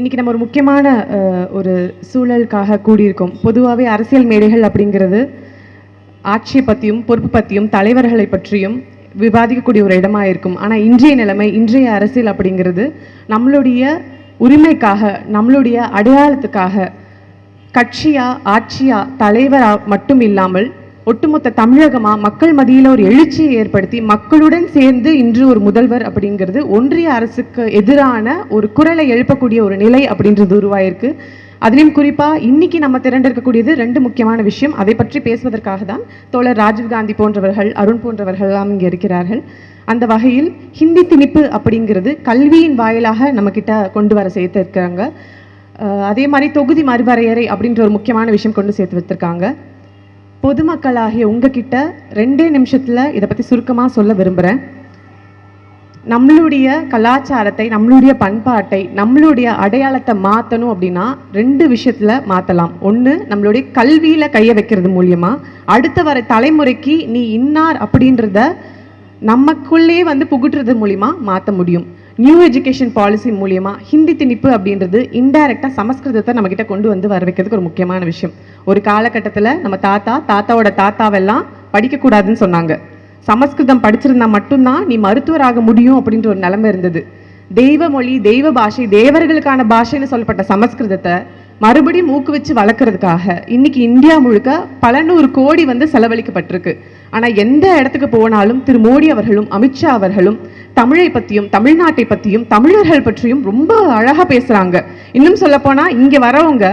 இன்னைக்கு நம்ம ஒரு முக்கியமான ஒரு சூழலுக்காக கூடியிருக்கோம். பொதுவாகவே அரசியல் மேடைகள் அப்படிங்கிறது ஆட்சியை பற்றியும் பொறுப்பு பற்றியும் தலைவர்களை பற்றியும் விவாதிக்கக்கூடிய ஒரு இடமா இருக்கும். ஆனால் இன்றைய நிலைமை இன்றைய அரசியல் அப்படிங்கிறது நம்மளுடைய உரிமைக்காக நம்மளுடைய அடையாளத்துக்காக கட்சியா ஆட்சியா தலைவரா மட்டும் இல்லாமல் ஒட்டுமொத்த தமிழகமாக மக்கள் மத்தியில் ஒரு எழுச்சியை ஏற்படுத்தி மக்களுடன் சேர்ந்து இன்று ஒரு முதல்வர் அப்படிங்கிறது ஒன்றிய அரசுக்கு எதிரான ஒரு குரலை எழுப்பக்கூடிய ஒரு நிலை அப்படின்றது உருவாயிருக்கு. அதிலும் குறிப்பாக இன்னைக்கு நம்ம திரண்டிருக்கக்கூடியது ரெண்டு முக்கியமான விஷயம். அதை பற்றி பேசுவதற்காக தான் தோழர் ராஜீவ்காந்தி போன்றவர்கள் அருண் போன்றவர்கள்லாம் இங்கே இருக்கிறார்கள். அந்த வகையில் ஹிந்தி திணிப்பு அப்படிங்கிறது கல்வியின் வாயிலாக நம்மக்கிட்ட கொண்டு வர சேர்த்து இருக்கிறாங்க அதே மாதிரி தொகுதி மறுவரையறை அப்படின்ற ஒரு முக்கியமான விஷயம் கொண்டு சேர்த்து வச்சுருக்காங்க. பொதுமக்களாகிய உங்ககிட்ட ரெண்டே நிமிஷத்தில் இதை பத்தி சுருக்கமாக சொல்ல விரும்புறேன். நம்மளுடைய கலாச்சாரத்தை நம்மளுடைய பண்பாட்டை நம்மளுடைய அடையாளத்தை மாற்றணும் அப்படின்னா ரெண்டு விஷயத்துல மாற்றலாம் ஒன்று நம்மளுடைய கல்வியில கையை வைக்கிறது மூலியமா. அடுத்த வர தலைமுறைக்கு நீ இன்னார் அப்படின்றத நமக்குள்ளேயே வந்து புகுட்டுறது மூலியமா மாற்ற முடியும். நியூ எஜுகேஷன் பாலிசி மூலியமாக ஹிந்தி திணிப்பு அப்படின்றது இன்டைரக்டாக சமஸ்கிருதத்தை நம்ம கிட்ட கொண்டு வந்து வர வைக்கிறதுக்கு ஒரு முக்கியமான விஷயம். ஒரு காலகட்டத்தில் நம்ம தாத்தா தாத்தாவோட தாத்தாவெல்லாம் படிக்கக்கூடாதுன்னு சொன்னாங்க. சமஸ்கிருதம் படிச்சிருந்தா மட்டும்தான் நீ மருத்துவராக முடியும் அப்படின்ற ஒரு நிலைமை இருந்தது. தெய்வ மொழி தெய்வ பாஷை தேவர்களுக்கான பாஷைன்னு சொல்லப்பட்ட சமஸ்கிருதத்தை மறுபடியும் ஊக்குவிச்சு வளர்க்குறதுக்காக இன்னைக்கு இந்தியா முழுக்க பல நூறு கோடி வந்து செலவழிக்கப்பட்டிருக்கு. ஆனால் எந்த இடத்துக்கு போனாலும் திரு மோடி அவர்களும் அமித்ஷா அவர்களும் தமிழை பற்றியும் தமிழ்நாட்டை பற்றியும் தமிழர்கள் பற்றியும் ரொம்ப அழகாக பேசுகிறாங்க இன்னும் சொல்லப்போனால் இங்கே வரவங்க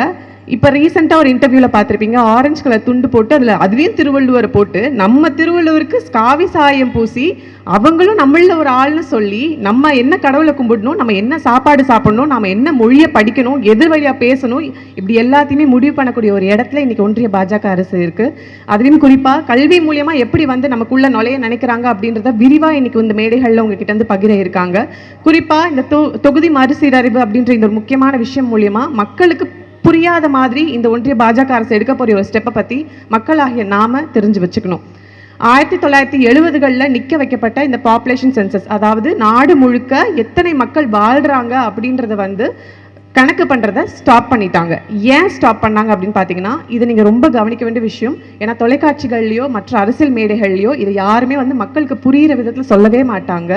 இப்போ ரீசெண்டாக ஒரு இன்டர்வியூவில் பார்த்திருப்பீங்க ஆரஞ்சு கலர் துண்டு போட்டு அதில் அதுலேயும் திருவள்ளுவரை போட்டு நம்ம திருவள்ளுவருக்கு காவி சாயம் பூசி அவங்களும் நம்மளில் ஒரு ஆள்னு சொல்லி நம்ம என்ன கடவுளை கும்பிடணும் நம்ம என்ன சாப்பாடு சாப்பிடணும் நம்ம என்ன மொழியை படிக்கணும் எதிர் வழியாக பேசணும் இப்படி எல்லாத்தையுமே முடிவு பண்ணக்கூடிய ஒரு இடத்துல இன்றைக்கி ஒன்றிய பாஜக அரசு இருக்குது அதுலேயும் குறிப்பாக கல்வி மூலியமாக எப்படி வந்து நமக்குள்ளே நுழைய நினைக்கிறாங்க அப்படின்றத விரிவாக இன்றைக்கி இந்த மேடைகளில் உங்ககிட்ட வந்து பகிர இருக்காங்க. குறிப்பாக இந்த தொ- தொகுதி மறுசீரறிவு அப்படின்ற இந்த ஒரு முக்கியமான விஷயம் மூலியமாக மக்களுக்கு புரியாத மாதிரி இந்த ஒன்றிய பாஜக அரசு எடுக்க போகிற ஒரு ஸ்டெப்பை பற்றி மக்களாகிய நாம தெரிஞ்சு வச்சுக்கணும். ஆயிரத்தி தொள்ளாயிரத்தி எழுபதுகளில் நிற்க வைக்கப்பட்ட இந்த பாப்புலேஷன் சென்சஸ் அதாவது நாடு முழுக்க எத்தனை மக்கள் வாழ்கிறாங்க அப்படின்றத வந்து கணக்கு பண்ணுறத ஸ்டாப் பண்ணிட்டாங்க. ஏன் ஸ்டாப் பண்ணாங்க அப்படின்னு பார்த்தீங்கன்னா இது நீங்கள் ரொம்ப கவனிக்க வேண்டிய விஷயம். ஏன்னா தொலைக்காட்சிகள்லையோ மற்ற அரசியல் மேடைகள்லையோ இதை யாருமே வந்து மக்களுக்கு புரிகிற விதத்தில் சொல்லவே மாட்டாங்க.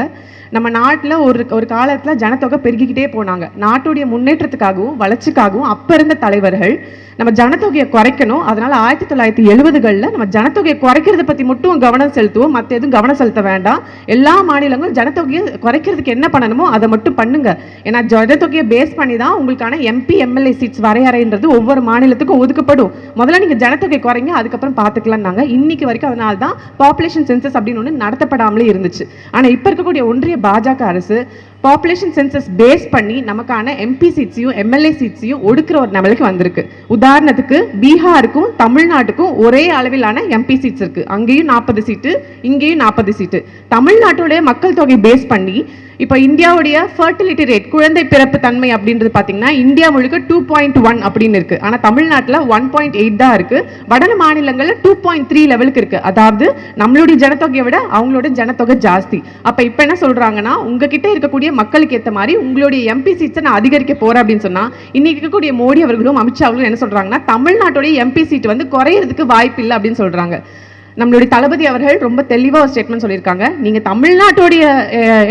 நம்ம நாட்டில் ஒரு ஒரு காலத்தில் ஜனத்தொகை பெருகிக்கிட்டே போனாங்க. நாட்டுடைய முன்னேற்றத்துக்காகவும் வளர்ச்சிக்காகவும் அப்போ இருந்த தலைவர்கள் நம்ம ஜனத்தொகையை குறைக்கணும். அதனால ஆயிரத்தி தொள்ளாயிரத்தி எழுபதுகளில் நம்ம ஜனத்தொகையை குறைக்கிறத பற்றி மட்டும் கவனம் செலுத்துவோம். மற்ற எதுவும் கவனம் செலுத்த வேண்டாம். எல்லா மாநிலங்களும் ஜனத்தொகையை குறைக்கிறதுக்கு என்ன பண்ணணுமோ அதை மட்டும் பண்ணுங்க. ஏன்னா ஜனத்தொகையை பேஸ் பண்ணி தான் உங்களுக்கான எம்பி எம்எல்ஏ சீட்ஸ் வரையறைன்றது ஒவ்வொரு மாநிலத்துக்கும் ஒதுக்கப்படும். முதல்ல நீங்கள் ஜனத்தொகை குறைங்க அதுக்கப்புறம் பார்த்துக்கலாம்னாங்க இன்னைக்கு வரைக்கும் அதனால தான் பாப்புலேஷன் சென்சஸ் அப்படின்னு ஒன்று நடத்தப்படாமலே இருந்துச்சு. ஆனால் இப்போ இருக்கக்கூடிய ஒன்றிய பாஜக அரசு பாப்புலேஷன் சென்சஸ் பேஸ் பண்ணி நமக்கான எம்பி சீட்ஸையும் எம்எல்ஏ சீட்ஸையும் ஒடுக்கிற ஒரு நிலைக்கு வந்திருக்கு. உதாரணத்துக்கு பீகாருக்கும் தமிழ்நாட்டுக்கும் ஒரே அளவிலான எம்பி சீட்ஸ் இருக்கு. அங்கேயும் நாற்பது சீட்டு இங்கேயும் நாற்பது சீட்டு தமிழ்நாட்டுடைய மக்கள் தொகை பேஸ் பண்ணி இப்போ இந்தியாவுடைய ஃபர்டிலிட்டி ரேட் குழந்தை பிறப்பு தன்மை அப்படின்றது பார்த்தீங்கன்னா இந்தியா முழுக்க டூ பாயிண்ட் ஒன் அப்படின்னு இருக்குது ஆனால் தமிழ்நாட்டில் ஒன் பாயிண்ட் எயிட் தான் இருக்குது வட மாநிலங்களில் டூ பாயிண்ட் த்ரீ லெவலுக்கு இருக்குது அதாவது நம்மளுடைய ஜனத்தொகையை விட அவங்களோட ஜனத்தொகை ஜாஸ்தி. அப்போ இப்போ என்ன சொல்கிறாங்கன்னா உங்ககிட்ட இருக்கக்கூடிய மக்களுக்கு ஏற்ற மாதிரி உங்களுடைய எம்பி சீட்ஸை நான் அதிகரிக்க போகிறேன் அப்படின்னு சொன்னால் இன்றைக்கி இருக்கக்கூடிய மோடி அவர்களும் அமித்ஷா அவர்களும் என்ன சொல்கிறாங்கன்னா தமிழ்நாட்டுடைய எம்பி சீட் வந்து குறையிறதுக்கு வாய்ப்பு இல்லை அப்படின்னு சொல்கிறாங்க நம்மளுடைய தளபதி அவர்கள் ரொம்ப தெளிவாக ஒரு ஸ்டேட்மெண்ட் சொல்லியிருக்காங்க. நீங்கள் தமிழ்நாட்டுடைய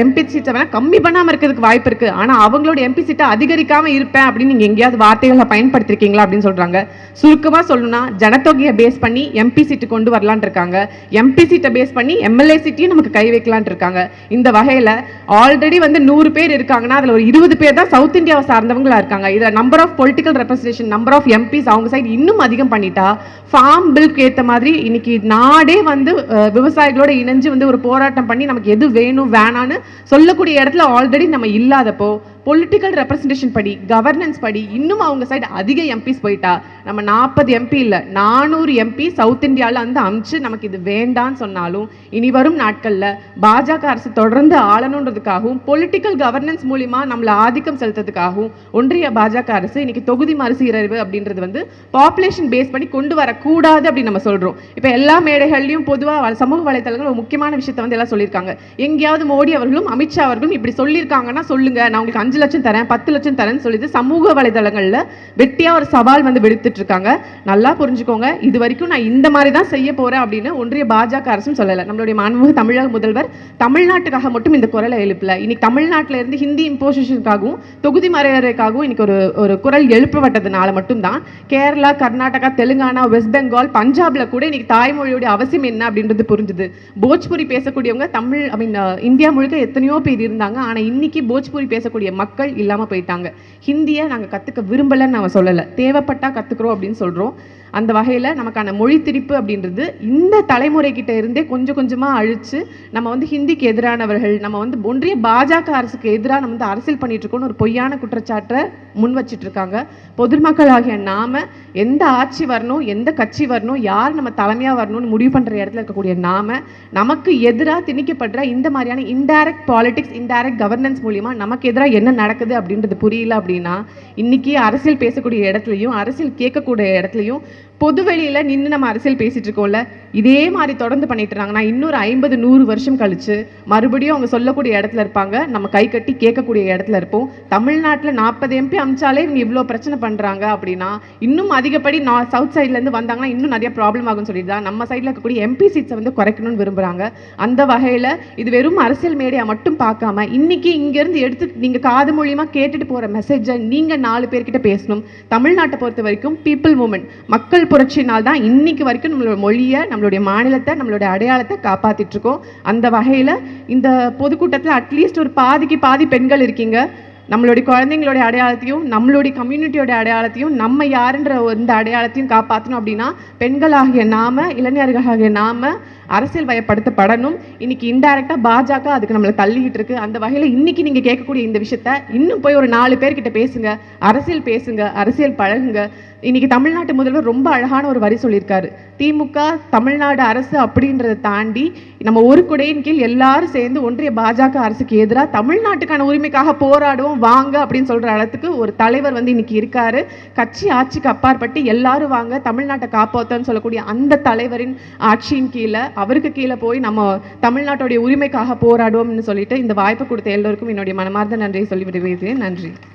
எம்பி சீட்டை வேணால் கம்மி பண்ணாமல் இருக்கிறதுக்கு வாய்ப்பு இருக்குது ஆனால் அவங்களோட எம்பி சீட்டை அதிகரிக்காமல் இருப்பேன் அப்படின்னு நீங்கள் எங்கேயாவது வார்த்தைகளை பயன்படுத்திருக்கீங்களா அப்படின்னு சொல்கிறாங்க சுருக்கமாக சொல்லணும்னா ஜனத்தொகையை பேஸ் பண்ணி எம்பி சீட்டு கொண்டு வரலான் இருக்காங்க. எம்பி சீட்டை பேஸ் பண்ணி எம்எல்ஏ சீட்டையும் நமக்கு கை வைக்கலான் இருக்காங்க. இந்த வகையில் ஆல்ரெடி வந்து நூறு பேர் இருக்காங்கன்னா அதில் ஒரு இருபது பேர் தான் சவுத் இந்தியாவை சார்ந்தவங்களா இருக்காங்க. இதில் number of political representation number of MPs அவங்க சைடு இன்னும் அதிகம் பண்ணிட்டா ஃபார்ம் பில்க்கு ஏற்ற மாதிரி இன்னைக்கு நான் நாடே வந்து விவசாயிகளோட இணைஞ்சு வந்து ஒரு போராட்டம் பண்ணி நமக்கு எது வேணும் வேணான்னு சொல்லக்கூடிய இடத்துல ஆல்ரெடி நம்ம இல்லாதப்போ பொலிட்டிக்கல் ரெப்ரசன்டேஷன் படி கவர்னன்ஸ் படி இன்னும் அவங்க சைடு அதிக எம்பிஸ் போயிட்டா நம்ம நாற்பது எம்பி இல்லை நானூறு எம்பி சவுத் இந்தியாவில் வந்து அமிச்சு நமக்கு இது வேண்டான்னு சொன்னாலும் இனி வரும் நாட்களில் பாஜக அரசு தொடர்ந்து ஆளணுன்றதுக்காகவும் பொலிட்டிக்கல் கவர்னன்ஸ் மூலிமா நம்மளை ஆதிக்கம் செலுத்துறதுக்காகவும் ஒன்றிய பாஜக அரசு இன்னைக்கு தொகுதி மறுசீரழிவு அப்படின்றது வந்து பாப்புலேஷன் பேஸ் பண்ணி கொண்டு வரக்கூடாது அப்படின்னு நம்ம சொல்கிறோம் இப்போ எல்லா மேடைகள்லையும் பொதுவாக சமூக வலைத்தளங்கள் ஒரு முக்கியமான விஷயத்தை வந்து எல்லாம் சொல்லியிருக்காங்க. எங்கேயாவது மோடி அவர்களும் அமித்ஷா அவர்களும் இப்படி சொல்லியிருக்காங்கன்னா சொல்லுங்க நான் உங்களுக்கு அஞ்சு அஞ்சு லட்சம் தரேன் பத்து லட்சம் தரேன்னு சொல்லிட்டு சமூக வலைதளங்களில் வெட்டியாக ஒரு சவால் வந்து விடுத்துட்டு இருக்காங்க. நல்லா புரிஞ்சுக்கோங்க இது வரைக்கும் நான் இந்த மாதிரி தான் செய்ய போகிறேன் அப்படின்னு ஒன்றிய பாஜக அரசும் சொல்லலை. நம்மளுடைய மாண்புமிகு தமிழக முதல்வர் தமிழ்நாட்டுக்காக மட்டும் இந்த குரலை எழுப்பல. இன்னைக்கு தமிழ்நாட்டில் இருந்து ஹிந்தி இம்போசிஷனுக்காகவும் தொகுதி மறையறைக்காகவும் இன்னைக்கு ஒரு ஒரு குரல் எழுப்பப்பட்டதுனால மட்டும்தான் கேரளா கர்நாடகா தெலுங்கானா வெஸ்ட் பெங்கால் பஞ்சாப்ல கூட இன்னைக்கு தாய்மொழியோட அவசியம் என்ன அப்படின்றது புரிஞ்சுது. போஜ்புரி பேசக்கூடியவங்க தமிழ் ஐ மீன் இந்தியா முழுக்க எத்தனையோ பேர் இருந்தாங்க. ஆனால் இன்னைக்கு போஜ்புரி பேசக்கூடிய மக்கள் இல்லாம போயிட்டாங்க. ஹிந்தியை நாங்க கத்துக்க விரும்பலைன்னு நம்ம சொல்லலை. தேவைப்பட்டா கத்துக்கிறோம் அப்படின்னு சொல்கிறோம் அந்த வகையில் நமக்கான மொழி திரிப்பு அப்படின்றது இந்த தலைமுறை கிட்ட இருந்தே கொஞ்சம் கொஞ்சமாக அழிச்சு நம்ம வந்து ஹிந்திக்கு எதிரானவர்கள் நம்ம வந்து ஒன்றிய பாஜக அரசுக்கு எதிராக நம்ம வந்து அரசியல் பண்ணிட்டு இருக்கோம்னு ஒரு பொய்யான குற்றச்சாட்டை முன் வச்சிட்டு இருக்காங்க பொதுமக்கள் ஆகிய நாம எந்த ஆட்சி வரணும் எந்த கட்சி வரணும் யார் நம்ம தலைமையாக வரணும்னு முடிவு பண்ணுற இடத்துல இருக்கக்கூடிய நாம நமக்கு எதிராக திணிக்கப்படுற இந்த மாதிரியான இன்டைரக்ட் பாலிடிக்ஸ் இன்டைரக்ட் கவர்னன்ஸ் மூலிமா நமக்கு எதிராக என்ன நடக்குது அப்படின்றது புரியல அப்படின்னா இன்றைக்கி அரசியல் பேசக்கூடிய இடத்துலையும் அரசியல் கேட்கக்கூடிய இடத்துலையும் பொது வெளியில நின்று நம்ம அரசியல் பேசிட்டு இருக்கோம்ல இதே மாதிரி தொடர்ந்து பண்ணிட்டு இருந்தாங்கன்னா இன்னொரு ஐம்பது நூறு வருஷம் கழிச்சு மறுபடியும் அவங்க சொல்லக்கூடிய இடத்துல இருப்பாங்க. நம்ம கை கட்டி கேட்கக்கூடிய இடத்துல இருப்போம். தமிழ்நாட்டில் நாற்பது எம்பி அமிச்சாலே இவங்க இவ்வளோ பிரச்சனை பண்ணுறாங்க அப்படின்னா இன்னும் அதிகப்படி நான் சவுத் சைட்லேருந்து வந்தாங்கன்னா இன்னும் நிறைய ப்ராப்ளம் ஆகும்னு சொல்லிட்டு தான் நம்ம சைடில் இருக்கக்கூடிய எம்பி சீட்ஸை வந்து குறைக்கணும்னு விரும்புகிறாங்க அந்த வகையில் இது வெறும் அரசியல் மேடையாக மட்டும் பார்க்காம இன்னைக்கு இங்கேருந்து எடுத்து நீங்கள் காது மூலியமாக கேட்டுட்டு போகிற மெசேஜை நீங்கள் நாலு பேர்கிட்ட பேசணும். தமிழ்நாட்டை பொறுத்த வரைக்கும் பீப்புள் மூமெண்ட் மக்கள் புரட்சினால் தான் இன்னைக்கு வரைக்கும் நம்மளோட மொழியை நம்மளுடைய மாநிலத்தை நம்மளுடைய அடையாளத்தை காப்பாத்திட்டு இருக்கோம். அந்த வகையில் இந்த பொதுக்கூட்டத்தில் அட்லீஸ்ட் ஒரு பாதிக்கு பாதி பெண்கள் இருக்கீங்க. நம்மளுடைய குழந்தைங்களுடைய அடையாளத்தையும் நம்மளுடைய கம்யூனிட்டியோட அடையாளத்தையும் நம்ம யாருன்ற இந்த அடையாளத்தையும் காப்பாற்றணும் அப்படின்னா பெண்களாகிய நாம இளைஞர்களாகிய நாம அரசியல் வயப்படுத்தப்படணும். இன்னைக்கு இன்டைரக்டாக பாஜக அதுக்கு நம்மளை தள்ளிக்கிட்டு இருக்கு. அந்த வகையில் இன்னைக்கு நீங்கள் கேட்கக்கூடிய இந்த விஷயத்த இன்னும் போய் ஒரு நாலு பேர்கிட்ட பேசுங்க. அரசியல் பேசுங்க அரசியல் பழகுங்க. இன்னைக்கு தமிழ்நாட்டு முதல்வர் ரொம்ப அழகான ஒரு வரி சொல்லியிருக்காரு. திமுக தமிழ்நாடு அரசு அப்படின்றத தாண்டி நம்ம ஒரு குடையின் கீழ் எல்லாரும் சேர்ந்து ஒன்றிய பாஜக அரசுக்கு எதிராக தமிழ்நாட்டுக்கான உரிமைக்காக போராடுவோம் வாங்க அப்படின்னு சொல்ற அளத்துக்கு ஒரு தலைவர் வந்து இன்னைக்கு இருக்காரு. கட்சி ஆட்சிக்கு அப்பாற்பட்டு எல்லாரும் வாங்க தமிழ்நாட்டை காப்பாற்றன்னு சொல்லக்கூடிய அந்த தலைவரின் ஆட்சியின் கீழே அவருக்கு கீழே போய் நம்ம தமிழ்நாட்டுடைய உரிமைக்காக போராடுவோம்னு சொல்லிட்டு இந்த வாய்ப்பு கொடுத்த எல்லோருக்கும் என்னுடைய மனமார்ந்த நன்றியை சொல்லி விடுவேன் நன்றி.